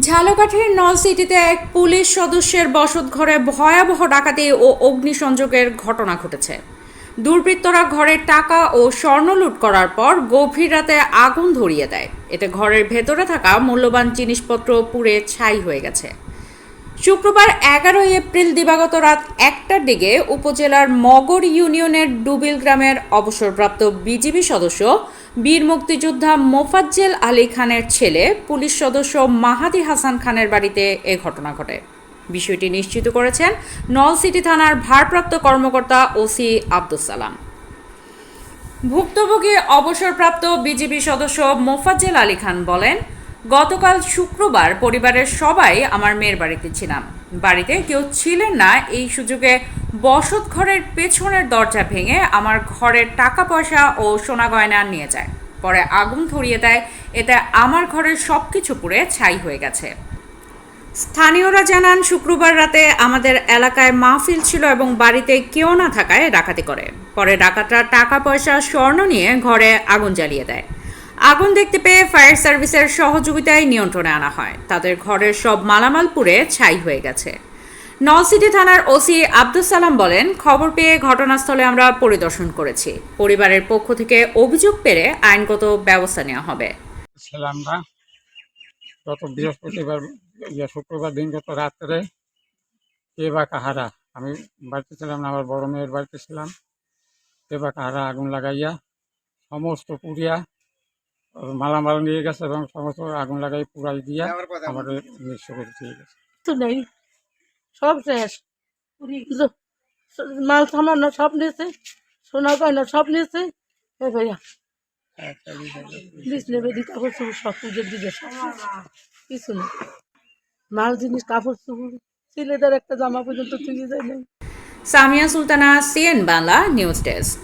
ঝালকাঠির নলসিটিতে এক পুলিশ সদস্যের বসত ঘরে ভয়াবহ ডাকাতি ও অগ্নিসংযোগের ঘটনা ঘটেছে। দুর্বৃত্তরা ঘরের টাকা ও স্বর্ণ লুট করার পর গভীর রাতে আগুন ধরিয়ে দেয়। এতে ঘরের ভেতরে থাকা মূল্যবান জিনিসপত্র পুড়ে ছাই হয়ে গেছে। শুক্রবার এগারোই এপ্রিল দিবাগত রাত একটার দিকে উপজেলার মগর ইউনিয়নের ডুবিল গ্রামের অবসরপ্রাপ্ত বিজিবি সদস্য, বীর মুক্তিযোদ্ধা মোফাজ্জেল আলী খানের ছেলে, পুলিশ সদস্য মাহাদি হাসান খানের বাড়িতে এ ঘটনা ঘটে। বিষয়টি নিশ্চিত করেছেন নলসিটি থানার ভারপ্রাপ্ত কর্মকর্তা ওসি আব্দুস সালাম। ভুক্তভোগী অবসরপ্রাপ্ত বিজিবি সদস্য মোফাজ্জেল আলী খান বলেন গতকাল শুক্রবার পরিবারের সবাই আমার মেয়ের বাড়িতে ছিলাম। বাড়িতে কেউ ছিলেন না, এই সুযোগে বসত ঘরের পেছনের দরজা ভেঙে আমার ঘরের টাকা পয়সা ও সোনা গয়না নিয়ে যায়। পরে আগুন ধরিয়ে দেয়, এতে আমার ঘরের সব কিছু পুড়ে ছাই হয়ে গেছে। স্থানীয়রা জানান, শুক্রবার রাতে আমাদের এলাকায় মাহফিল ছিল এবং বাড়িতে কেউ না থাকায় ডাকাতি করে। পরে ডাকাতরা টাকা পয়সা, স্বর্ণ নিয়ে ঘরে আগুন জ্বালিয়ে দেয়। আগুন দেখতে পেয়ে ফায়ার সার্ভিসের সহযোগিতায় নিয়ন্ত্রণে আনা হয়। তাদের ঘরের সব মালামাল পুড়ে ছাই হয়ে গেছে। নলসিটি থানার ওসি আব্দুল সালাম বলেন, খবর পেয়ে ঘটনাস্থলে আমরা পরিদর্শন করেছি। পরিবারের পক্ষ থেকে অভিযোগ পেলে আইনগত ব্যবস্থা নেওয়া হবে। গত বৃহস্পতিবার ইয়ে শুক্রবার দিন গত রাত্রে কে বা কাহারা, আমি বাড়িতে ছিলাম না, আমার বড় মেয়ের বাড়িতে ছিলাম। কে বা কাহারা আগুন লাগাইয়া, সমস্ত পুড়িয়া মালামাল নিয়ে গেছে এবং সমস্ত আগুন লাগাই পুরাই দিয়া আমাদের নিঃস্ব করে দিয়ে গেছে। তো নেই। সব শেষ। মাল সামান্য সব নিয়েছে সোনা গয়না সব নিয়েছে। এ ভাইয়া নেবে দি কাপড় চোপড় সব পুজোর দিকে সব কিছু নেই মাল জিনিস কাপড় ছেলেদের একটা জামা পর্যন্ত তুলে যায় নাই। Samia Sultana CN Bangla news desk.